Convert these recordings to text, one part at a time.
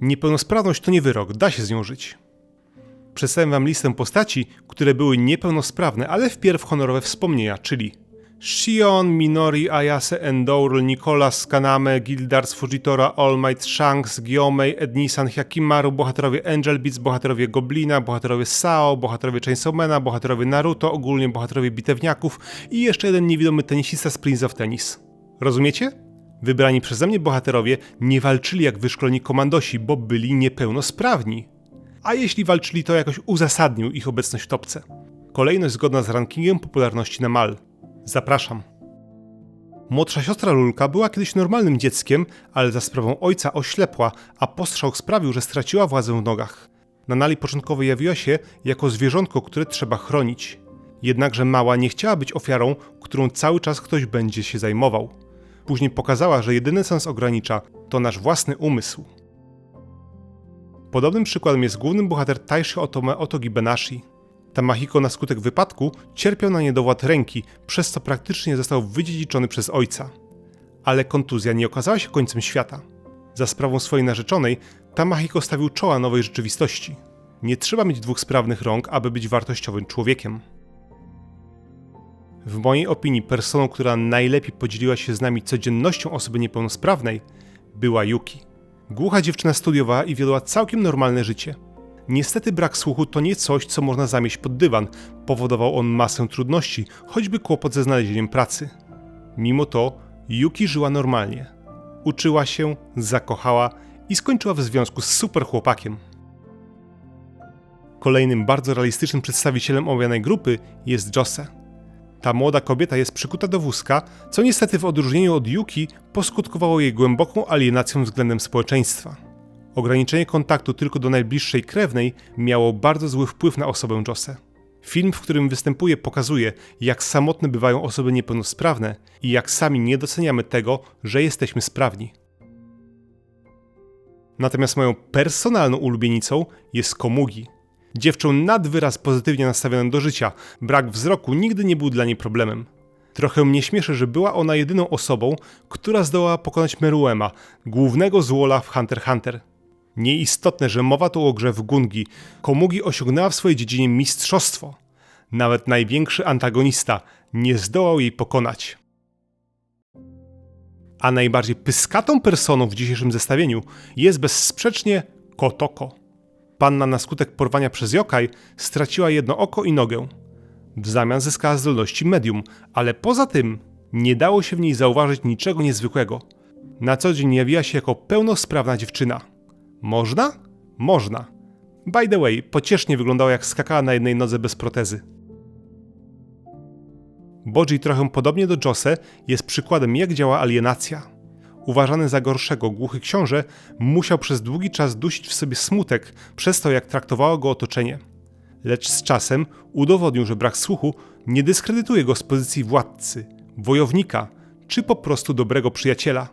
Niepełnosprawność to nie wyrok, da się z nią żyć. Przedstawiam wam listę postaci, które były niepełnosprawne, ale wpierw honorowe wspomnienia, czyli Shion, Minori, Ayase, Endour, Nicolas, Kaname, Gildars, Fujitora, All Might, Shanks, Gyomei, Ednisan, Hyakimaru, bohaterowie Angel Beats, bohaterowie Goblina, bohaterowie Sao, bohaterowie Chainsawmana, bohaterowie Naruto, ogólnie bohaterowie bitewniaków i jeszcze jeden niewidomy tenisista z Prince of Tennis. Rozumiecie? Wybrani przeze mnie bohaterowie nie walczyli jak wyszkoleni komandosi, bo byli niepełnosprawni. A jeśli walczyli, to jakoś uzasadnił ich obecność w topce. Kolejność zgodna z rankingiem popularności na Mal. Zapraszam. Młodsza siostra Lulka była kiedyś normalnym dzieckiem, ale za sprawą ojca oślepła, a postrzał sprawił, że straciła władzę w nogach. Na Nali początkowo jawiła się jako zwierzątko, które trzeba chronić. Jednakże mała nie chciała być ofiarą, którą cały czas ktoś będzie się zajmował. Później pokazała, że jedyny sens ogranicza to nasz własny umysł. Podobnym przykładem jest główny bohater Taishi Otome Otogi Benashi. Tamahiko na skutek wypadku cierpiał na niedowład ręki, przez co praktycznie został wydziedziczony przez ojca. Ale kontuzja nie okazała się końcem świata. Za sprawą swojej narzeczonej, Tamahiko stawił czoła nowej rzeczywistości. Nie trzeba mieć dwóch sprawnych rąk, aby być wartościowym człowiekiem. W mojej opinii personą, która najlepiej podzieliła się z nami codziennością osoby niepełnosprawnej, była Yuki. Głucha dziewczyna studiowała i wiodła całkiem normalne życie. Niestety brak słuchu to nie coś, co można zamieść pod dywan. Powodował on masę trudności, choćby kłopot ze znalezieniem pracy. Mimo to Yuki żyła normalnie. Uczyła się, zakochała i skończyła w związku z super chłopakiem. Kolejnym bardzo realistycznym przedstawicielem omawianej grupy jest Jose. Ta młoda kobieta jest przykuta do wózka, co niestety w odróżnieniu od Yuki poskutkowało jej głęboką alienacją względem społeczeństwa. Ograniczenie kontaktu tylko do najbliższej krewnej miało bardzo zły wpływ na osobę Jose. Film, w którym występuje, pokazuje, jak samotne bywają osoby niepełnosprawne i jak sami nie doceniamy tego, że jesteśmy sprawni. Natomiast moją personalną ulubienicą jest Komugi. Dziewczą nad wyraz pozytywnie nastawioną do życia, brak wzroku nigdy nie był dla niej problemem. Trochę mnie śmieszy, że była ona jedyną osobą, która zdołała pokonać Meruema, głównego złola w Hunter x Hunter. Nieistotne, że mowa tu o grze w Gungi. Komugi osiągnęła w swojej dziedzinie mistrzostwo. Nawet największy antagonista nie zdołał jej pokonać. A najbardziej pyskatą personą w dzisiejszym zestawieniu jest bezsprzecznie Kotoko. Panna na skutek porwania przez Yokai straciła jedno oko i nogę. W zamian zyskała zdolności medium, ale poza tym nie dało się w niej zauważyć niczego niezwykłego. Na co dzień jawiła się jako pełnosprawna dziewczyna. Można? Można. By the way, pociesznie wyglądała jak skakała na jednej nodze bez protezy. Boji trochę podobnie do Jose jest przykładem jak działa alienacja. Uważany za gorszego głuchy książę musiał przez długi czas dusić w sobie smutek przez to jak traktowało go otoczenie. Lecz z czasem udowodnił, że brak słuchu nie dyskredytuje go z pozycji władcy, wojownika czy po prostu dobrego przyjaciela.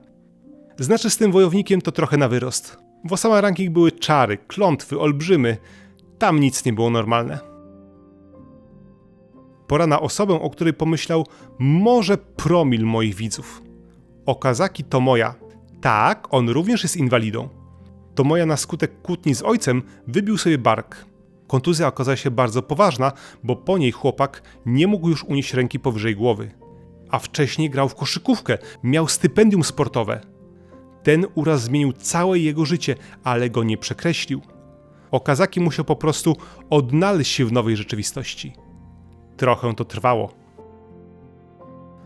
Znaczy z tym wojownikiem to trochę na wyrost. W Osama ranking były czary, klątwy, olbrzymy. Tam nic nie było normalne. Pora na osobę, o której pomyślał może promil moich widzów. Okazaki Tomoya. Tak, on również jest inwalidą. Tomoya na skutek kłótni z ojcem wybił sobie bark. Kontuzja okazała się bardzo poważna, bo po niej chłopak nie mógł już unieść ręki powyżej głowy. A wcześniej grał w koszykówkę, miał stypendium sportowe. Ten uraz zmienił całe jego życie, ale go nie przekreślił. Okazaki musiał po prostu odnaleźć się w nowej rzeczywistości. Trochę to trwało.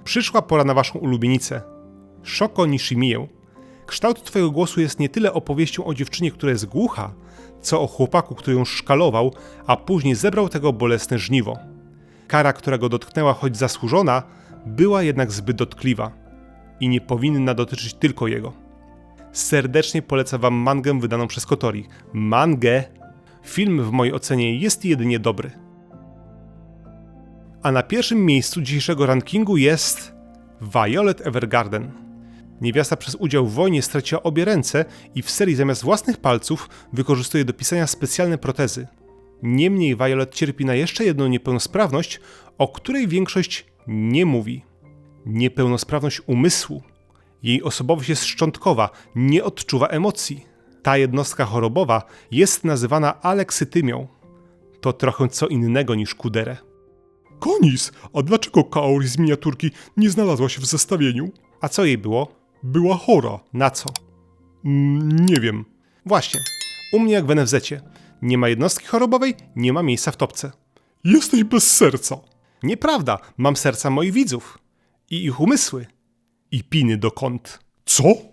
Przyszła pora na waszą ulubienicę. Shoko Nishimię. Kształt twojego głosu jest nie tyle opowieścią o dziewczynie, która jest głucha, co o chłopaku, który ją szkalował, a później zebrał tego bolesne żniwo. Kara, która go dotknęła, choć zasłużona, była jednak zbyt dotkliwa i nie powinna dotyczyć tylko jego. Serdecznie polecam wam mangę wydaną przez Kotori. Mangę! Film w mojej ocenie jest jedynie dobry. A na pierwszym miejscu dzisiejszego rankingu jest Violet Evergarden. Niewiasta przez udział w wojnie straciła obie ręce i w serii zamiast własnych palców wykorzystuje do pisania specjalne protezy. Niemniej Violet cierpi na jeszcze jedną niepełnosprawność, o której większość nie mówi. Niepełnosprawność umysłu. Jej osobowość jest szczątkowa, nie odczuwa emocji. Ta jednostka chorobowa jest nazywana aleksytymią. To trochę co innego niż kuderę. Konis, a dlaczego Kaori z miniaturki nie znalazła się w zestawieniu? A co jej było? Była chora. Na co? Mm, nie wiem. Właśnie. U mnie jak w NFZ. Nie ma jednostki chorobowej, nie ma miejsca w topce. Jesteś bez serca. Nieprawda, mam serca moich widzów. I ich umysły. I piny do kąt. Co?